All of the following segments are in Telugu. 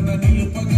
Thank you.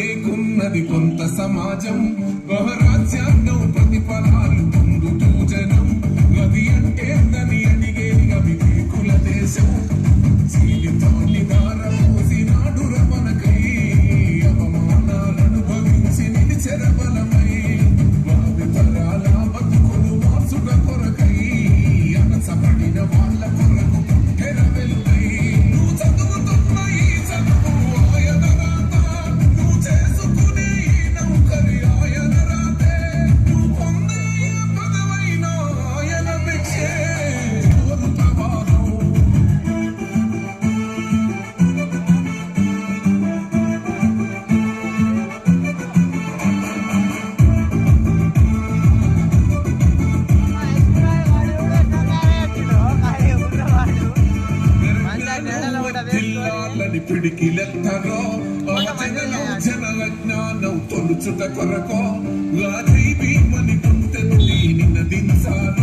లేకున్నది కొంత సమాజం. బహురాజ్యాంగం ప్రతిఫలాలు జిల్లాలని పిడికిలెత్తరో ఆచరణలో జనల జ్ఞానం తొలుచుట కొరకో గాధీ భీమని గుంతెను నినదించాలి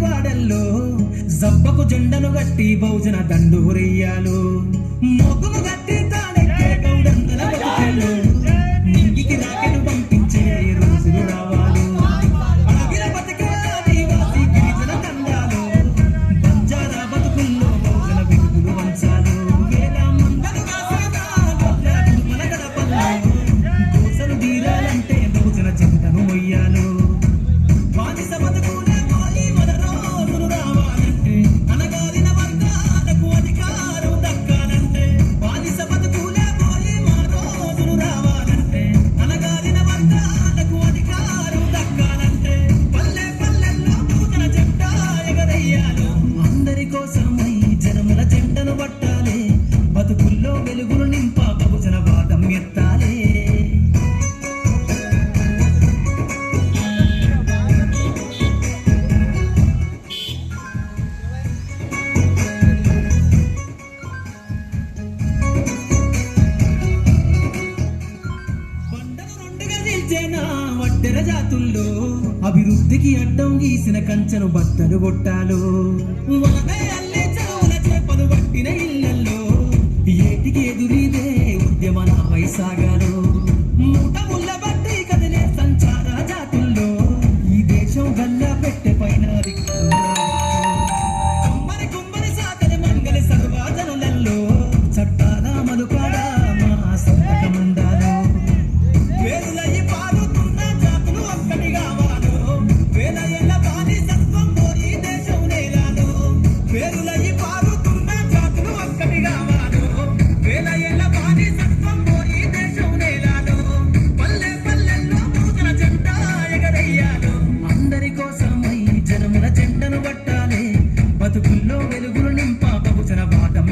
వాడల్లో జబ్బకు జెండను గట్టి భోజన దండు రెయ్యాలో జాతుల్లో అభివృద్ధికి అడ్డం గీసిన కంచెను బట్టలు కొట్టాలో.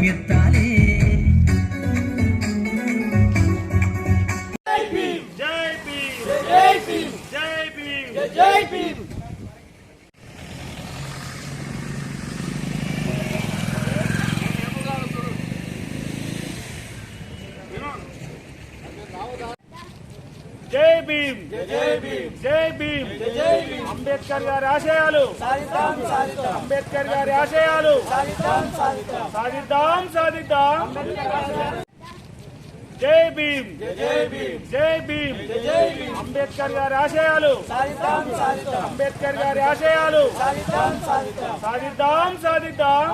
fiesta. భీమ్. జై భీమ్. అంబేద్కర్ గారి ఆశయాలు. అంబేద్కర్ గారి ఆశయాలు. సాధిద్దాం సాధిద్దాం. జై భీమ్. జై భీమ్. అంబేద్కర్ గారి ఆశయాలు. అంబేద్కర్ గారి ఆశయాలు. సాధిద్దాం సాధిద్దాం.